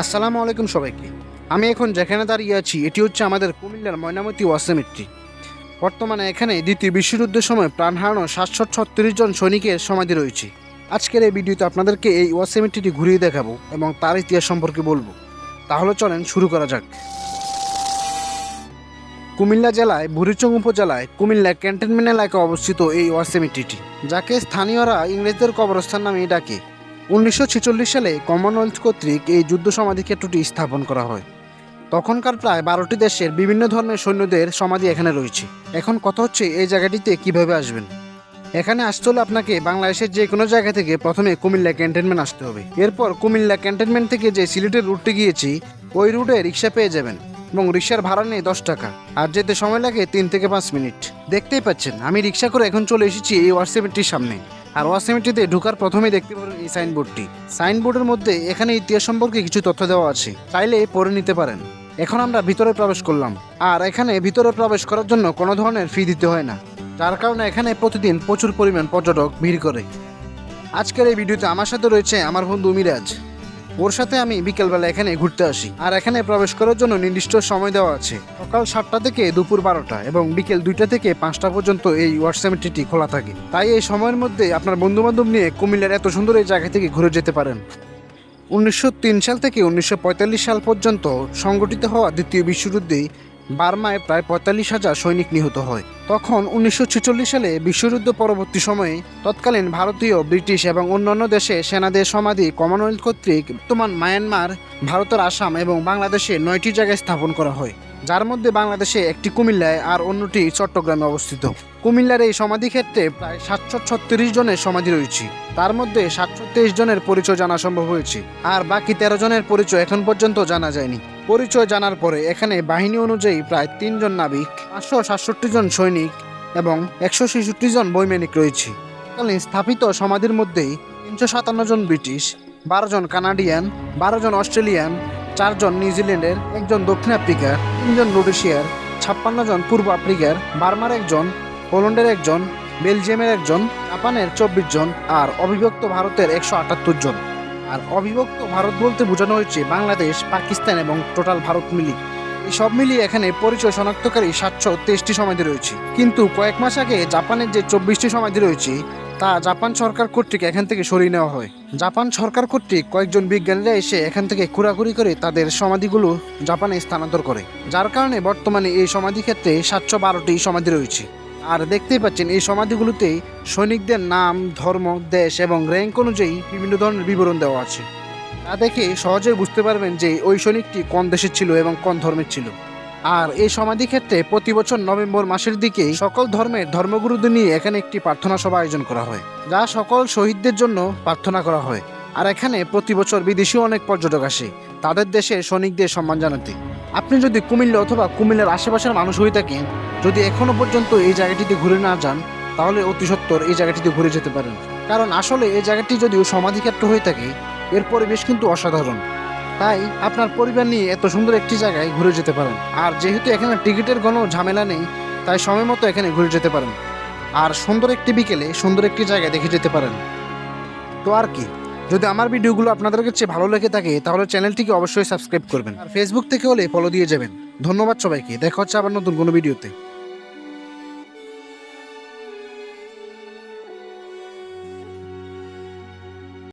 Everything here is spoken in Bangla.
আসসালামু আলাইকুম সবাইকে। আমি এখন যেখানে দাঁড়িয়ে আছি, এটি হচ্ছে আমাদের কুমিল্লার ময়নামতি ওয়াসেমিট্রি বর্তমানে এখানে দ্বিতীয় বিশ্বযুদ্ধের সময় প্রাণ হারানো সাতশো ছত্রিশ জন সৈনিকের সমাধি রয়েছে। আজকের এই ভিডিওতে আপনাদেরকে এই ওয়াসেমিট্রিটি ঘুরিয়ে দেখাবো এবং তার ইতিহাস সম্পর্কে বলব। তাহলে চলেন শুরু করা যাক। কুমিল্লা জেলায়, বুড়িচং উপজেলায়, কুমিল্লা ক্যান্টনমেন্ট এলাকায় অবস্থিত এই ওয়াসেমিট্রিটি যাকে স্থানীয়রা ইংরেজদের কবরস্থান নামে ডাকে। উনিশশো ছেচল্লিশ সালে কমনওয়েলথ কর্তৃক এই যুদ্ধ সমাধি ক্ষেত্রটি স্থাপন করা হয়। তখনকার প্রায় বারোটি দেশের বিভিন্ন ধর্মের সৈন্যদের সমাধি এখানে রয়েছে। এখন কথা হচ্ছে, এই জায়গাটিতে কীভাবে আসবেন? এখানে আসতে হলে আপনাকে বাংলাদেশের যে কোনো জায়গা থেকে প্রথমে কুমিল্লা ক্যান্টনমেন্ট আসতে হবে। এরপর কুমিল্লা ক্যান্টনমেন্ট থেকে যে সিলেটের রুটটি গিয়েছি, ওই রুটে রিক্সা পেয়ে যাবেন এবং রিক্সার ভাড়া নেই দশ টাকা আর যেতে সময় লাগে তিন থেকে পাঁচ মিনিট। দেখতেই পাচ্ছেন, আমি রিক্সা করে এখন চলে এসেছি এই ওয়ার্সেমেন্টটির সামনে। আর ওয়াসেমিটিতে ঢুকার প্রথমেই দেখতে পাবেন এই সাইনবোর্ডটি। সাইনবোর্ডের মধ্যে এখানে ইতিহাস সম্পর্কে কিছু তথ্য দেওয়া আছে। চাইলে পড়ে নিতে পারেন। এখন আমরা ভিতরে প্রবেশ করলাম। আর এখানে ভিতরে প্রবেশ করার জন্য কোনো ধরনের ফি দিতে হয় না। যার কারণে এখানে প্রতিদিন প্রচুর পরিমাণ পর্যটক ভিড় করে। আজকের এই ভিডিওতে আমার সাথে রয়েছে আমার বন্ধু মিরাজ। ওর সাথে আমি বিকেলবেলা এখানে ঘুরতে আসি, আর এখানে প্রবেশ করার জন্য নির্দিষ্ট সময় দেওয়া আছে। সকাল সাতটা থেকে দুপুর বারোটা এবং বিকেল দুইটা থেকে পাঁচটা পর্যন্ত এই ওয়াটসঅ্যাপটি খোলা থাকে। তাই এই সময়ের মধ্যে আপনার বন্ধুবান্ধব নিয়ে কুমিল্লার এত সুন্দর এই জায়গা থেকে ঘুরে যেতে পারেন। উনিশশো তিন সাল থেকে উনিশশো পঁয়তাল্লিশ সাল পর্যন্ত সংগঠিত হওয়া দ্বিতীয় বিশ্বযুদ্ধে বার্মায় প্রায় পঁয়তাল্লিশ হাজার সৈনিক নিহত হয়। তখন উনিশশো ছেচল্লিশ সালে বিশ্বযুদ্ধ পরবর্তী সময়ে তৎকালীন ভারতীয়, ব্রিটিশ এবং অন্যান্য দেশে সেনাদের সমাধি কমনওয়েলথ কর্তৃক বর্তমান মায়ানমার, ভারতের আসাম এবং বাংলাদেশে নয়টি জায়গায় স্থাপন করা হয়, যার মধ্যে বাংলাদেশে একটি কুমিল্লায় আর অন্যটি চট্টগ্রামে অবস্থিত। কুমিল্লার এই সমাধি ক্ষেত্রে প্রায় সাতশো ছত্রিশ জনের সমাধি রয়েছে। তার মধ্যে সাতশো তেইশ জনের পরিচয় জানা সম্ভব হয়েছে, আর বাকি তেরো জনের পরিচয় এখন পর্যন্ত জানা যায়নি। পরিচয় জানার পরে এখানে বাহিনী অনুযায়ী প্রায় তিনজন নাবিক, পাঁচশো সাতষট্টি জন সৈনিক এবং একশো ছেষট্টি জন বৈমানিক রয়েছে। তৎকালীন স্থাপিত সমাধির মধ্যেই তিনশো সাতান্ন জন ব্রিটিশ, বারো জন কানাডিয়ান, বারো জন অস্ট্রেলিয়ান চারজন নিউজিল্যান্ডের একজন দক্ষিণ আফ্রিকার তিনজন রোডেশিয়ার, ছাপ্পান্ন জন পূর্ব আফ্রিকার, বার্মার একজন, পোল্যান্ডের একজন, বেলজিয়ামের একজন, জাপানের চব্বিশ জন আর অবিভক্ত ভারতের একশো আটাত্তর জন। আর অবিভক্ত ভারত বলতে বোঝানো হয়েছে বাংলাদেশ, পাকিস্তান এবং টোটাল ভারত মিলি সব মিলিয়ে এখানে পরিচয় শনাক্তকারী সাতশো তেইশটি সমাধি রয়েছে। কিন্তু কয়েক মাস আগে জাপানের যে চব্বিশটি সমাধি রয়েছে, তা জাপান সরকার কর্তৃক এখান থেকে সরিয়ে নেওয়া হয়। জাপান সরকার কর্তৃক কয়েকজন বিজ্ঞানীরা এসে এখান থেকে ঘোরাঘুরি করে তাদের সমাধিগুলো জাপানে স্থানান্তর করে। যার কারণে বর্তমানে এই সমাধি ক্ষেত্রে সাতশো বারোটি সমাধি রয়েছে। আর দেখতেই পাচ্ছেন, এই সমাধিগুলোতে সৈনিকদের নাম, ধর্ম, দেশ এবং র্যাঙ্ক অনুযায়ী বিভিন্ন ধরনের বিবরণ দেওয়া আছে। তা দেখে সহজেই বুঝতে পারবেন যে ওই সৈনিকটি কোন দেশের ছিল এবং কোন ধর্মের ছিল। আর এই সমাধি ক্ষেত্রে প্রতি বছর নভেম্বর মাসের দিকে সকল ধর্মের ধর্মগুরুদের নিয়ে এখানে একটি প্রার্থনা সভা আয়োজন করা হয়, যা সকল শহীদদের জন্য প্রার্থনা করা হয়। আর এখানে প্রতি বছর বিদেশিও অনেক পর্যটক আসে, তাদের দেশে সৈনিকদের সম্মান জানাতে। আপনি যদি কুমিল্লা অথবা কুমিল্লার আশেপাশের মানুষ হয়ে থাকেন, যদি এখনও পর্যন্ত এই জায়গাটিতে ঘুরে না যান, তাহলে অতি সত্বর এই জায়গাটিতে ঘুরে যেতে পারেন। কারণ আসলে এই জায়গাটি যদিও সমাধিক্ষেত্র হয়ে থাকে, এর পরিবেশ কিন্তু অসাধারণ। তাই আপনার পরিবার নিয়ে এত সুন্দর একটি জায়গায় ঘুরে যেতে পারেন। আর যেহেতু এখানে টিকিটের কোনো ঝামেলা নেই, তাই সময় মতো এখানে ঘুরে যেতে পারেন। আর সুন্দর একটি বিকেলে সুন্দর একটি জায়গায় দেখে যেতে পারেন। তো আর কি? যদি আমার ভিডিওগুলো আপনাদের কাছে ভালো লেগে থাকে, তাহলে চ্যানেলটিকে অবশ্যই সাবস্ক্রাইব করবেন। আর ফেসবুক থেকে হলে ফলো দিয়ে যাবেন। ধন্যবাদ সবাইকে। দেখা হচ্ছে আবার নতুন কোনো ভিডিওতে।